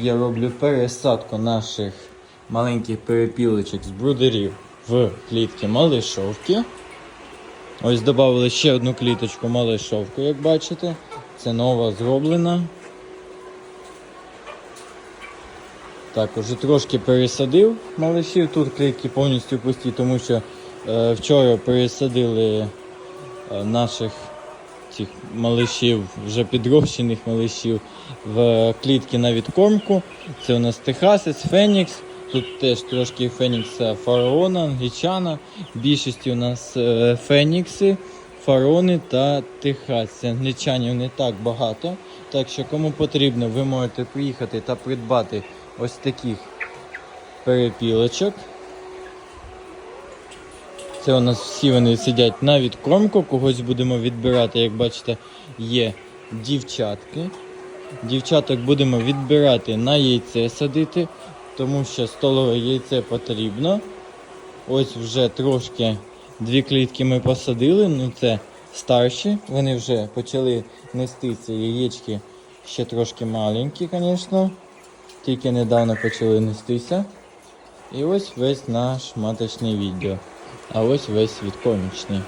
Я роблю пересадку наших маленьких перепілочок з брудерів в клітки малишовки. Ось додали ще одну кліточку малишовку, як бачите. Це нова зроблена. Так, уже трошки пересадив малишів. Тут клітки повністю пусті, тому що е, вчора пересадили е, наших цих малишів, вже підрощених малишів в клітки на відкормку. Це у нас Техасець, Фенікс. Тут теж трошки Фенікса фараона, англічана. В більшості у нас е, Фенікси, фараони та Техасці. Англічанів не так багато. Так що кому потрібно, ви можете приїхати та придбати ось таких перепілочок. Це у нас всі вони сидять на відкормку, когось будемо відбирати, як бачите, є дівчатки. Дівчаток будемо відбирати на яйце садити, тому що столове яйце потрібно. Ось вже трошки дві клітки ми посадили, ну це старші, вони вже почали нестися, яєчки ще трошки маленькі, звісно. Тільки недавно почали нестися. І ось весь наш маточний відділ. А ось весь відкормічний.